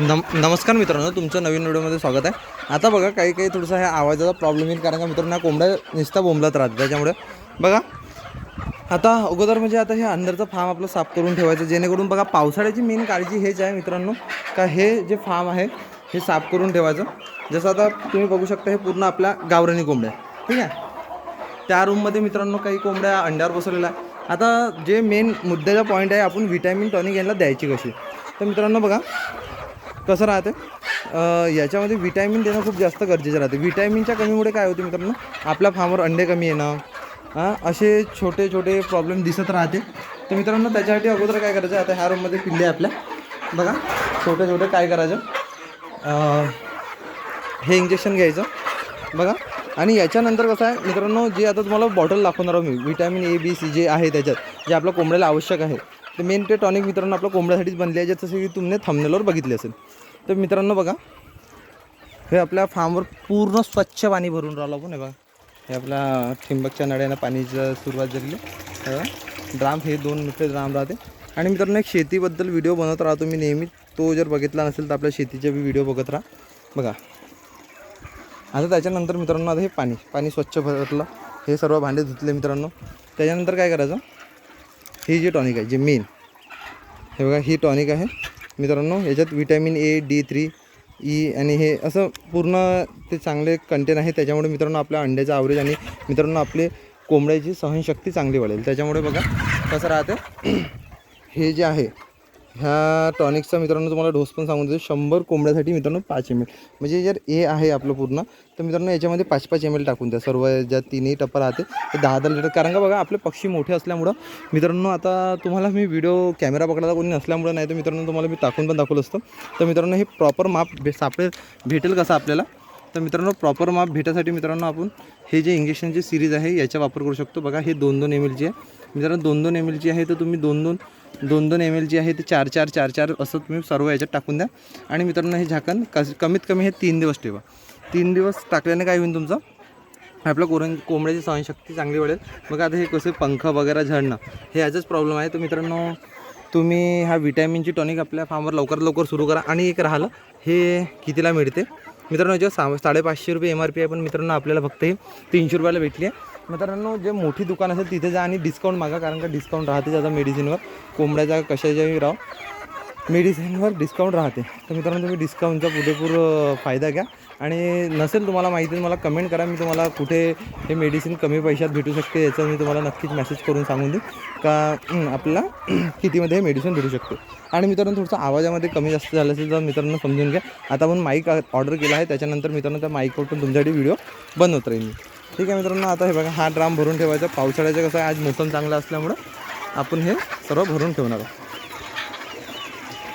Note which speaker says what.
Speaker 1: नम नमस्कार मित्रांनो तुमचं नवीन व्हिडिओमध्ये स्वागत आहे. आता बघा काही काही थोडंसं ह्या आवाजाचा प्रॉब्लेम येईल कारण का मित्रांनो कोंबड्या नुसता बोंबलत राहते त्याच्यामुळे बघा आता अगोदर म्हणजे आता हे अंदरचं फार्म आपलं साफ करून ठेवायचं जेणेकरून बघा पावसाळ्याची मेन काळजी हेच आहे मित्रांनो का हे जे फार्म आहे हे साफ करून ठेवायचं. जसं आता तुम्ही बघू शकता हे पूर्ण आपल्या गावरानी कोंबड्या ठीक आहे? त्या रूममध्ये मित्रांनो काही कोंबड्या अंड्यावर बसवलेल्या आहे आता जे मेन मुद्द्याचा पॉईंट आहे आपण व्हिटॅमिन टॉनिक यांना द्यायची कशी? तर मित्रांनो बघा कसं राहते? याच्यामध्ये विटॅमिन देणं खूप जास्त गरजेचं राहते. विटॅमिनच्या कमीमुळे काय होते मित्रांनो? आपल्या फार्मवर अंडे कमी येणं हां असे छोटे छोटे प्रॉब्लेम दिसत राहते. तर मित्रांनो त्याच्यासाठी अगोदर काय करायचं? आता ह्या रूममध्ये पिल्ले आपल्या. बघा छोटे छोटे काय करायचं? हे इंजेक्शन घ्यायचं. बघा. आणि याच्यानंतर कसं आहे मित्रांनो जे आता तुम्हाला बॉटल दाखवणार आहोत मी विटॅमिन ए बी सी जे आहे त्याच्यात जे आपल्या कोंबड्याला आवश्यक आहे. ते मेन ते टॉनिक मित्रांनो आपलं कोंबड्यासाठीच बनले आहे जसं की तुम्ही थंबनेलवर बघितले असेल. तर मित्रांनो बघा हे आपल्या फार्मवर पूर्ण स्वच्छ पाणी भरून राहिलो आपण. हे बघा हे आपल्या ठिंबकच्या नळ्यानं पाणीचं सुरुवात झाली ड्राम हे दोन मोठे ड्राम राहते. आणि मित्रांनो एक शेतीबद्दल व्हिडिओ बनवत राहतो मी नेहमी. तो जर बघितला नसेल तर आपल्या शेतीचे बी व्हिडिओ बघत राहा. बघा. आता त्याच्यानंतर मित्रांनो आता हे पाणी पाणी स्वच्छ भरलं. हे सर्व भांडे धुतले मित्रांनो. त्याच्यानंतर काय करायचं? ही जे टॉनिक आहे जी मेन हे बघा ही टॉनिक आहे. मित्रांनो याच्यात vitamin A D three E आणि हे असं पूर्ण ते चांगले कंटेन आहे. त्याच्यामुळे मित्रांनो आपल्या अंड्याचं आवरेज आणि मित्रांनो आपले कोंबड्याची सहनशक्ती चांगली वाढेल. त्याच्यामुळे बघा कसं राहते हे जे आहे ह्या टॉनिकचा मित्रांनो तुम्हाला डोस पण सांगून देतो. शंभर कोंबड्यासाठी मित्रांनो पाच एम एल म्हणजे जर ए आहे आपलं पूर्ण तर मित्रांनो याच्यामध्ये पाच पाच एम एल टाकून द्या. सर्व ज्या तिन्ही टप्पा राहते ते दहा दहा लिटर. कारण का बघा आपले पक्षी मोठे असल्यामुळं मित्रांनो आता तुम्हाला मी व्हिडिओ कॅमेरा पकडायला कोणी नसल्यामुळं नाही तर मित्रांनो तुम्हाला मी टाकून पण दाखवलं असतं. तर मित्रांनो हे प्रॉपर माप भे सापडेल भेटेल कसं आपल्याला? तर मित्रांनो प्रॉपर माप भेटासाठी मित्रांनो आपण हे जे इंजेक्शनची सिरीज आहे याचा वापर करू शकतो. बघा हे दोन दोन एम एलची आहे. मित्रांनो दोन दोन एम एलची आहे तर तुम्ही दोन दोन दोन दोन एम एल जी आहे ते चार चार चार चार असं तुम्ही सर्व याच्यात टाकून द्या. आणि मित्रांनो हे झाकण कस कमीत कमी हे तीन दिवस ठेवा. तीन दिवस टाकल्याने काय होईल तुमचं? आपल्या कोरं कोंबड्याची सहनशक्ती चांगली वाढेल. बघा आता हे कसे पंख वगैरे झडणं हे याचाच प्रॉब्लेम आहे. तर मित्रांनो तुम्ही हा विटॅमिनची टॉनिक आपल्या फार्मवर लवकरात लवकर सुरू करा. आणि एक राहिलं हे कितीला मिळते? मित्रांनो याच्यावर सा साडेपाचशे रुपये एम आर पी आहे. पण मित्रांनो आपल्याला फक्त हे तीनशे रुपयाला भेटली आहे. मित्रांनो जे मोठी दुकान असेल तिथे जा आणि डिस्काउंट मागा कारण का डिस्काउंट राहते त्याचा मेडिसिनवर कोंबड्याचा कशाच्याही राव. मेडिसिनवर डिस्काउंट राहते. तर मित्रांनो तुम्ही डिस्काउंटचा पुरेपूर फायदा घ्या. आणि नसेल तुम्हाला माहिती मला कमेंट करा. मी तुम्हाला कुठे हे मेडिसिन कमी पैशात भेटू शकते याचं मी तुम्हाला नक्कीच मेसेज करून सांगून देईन. का आपला आपल्याला कितीमध्ये हे मेडिसिन भेटू शकते. आणि मित्रांनो थोडंसं आवाजामध्ये कमी जास्त झालं असेल तर मित्रांनो समजून घ्या. आता आपण माईक ऑर्डर केला आहे त्याच्यानंतर मित्रांनो त्या माईकवर पण तुमच्यासाठी व्हिडिओ बनवत राहील मी. ठीक आहे मित्रांनो आता हे बघा हा ड्राम भरून ठेवायचा. पावसाळ्याचं कसं आहे आज मोसम चांगला असल्यामुळं आपण हे सर्व भरून ठेवणार आहोत.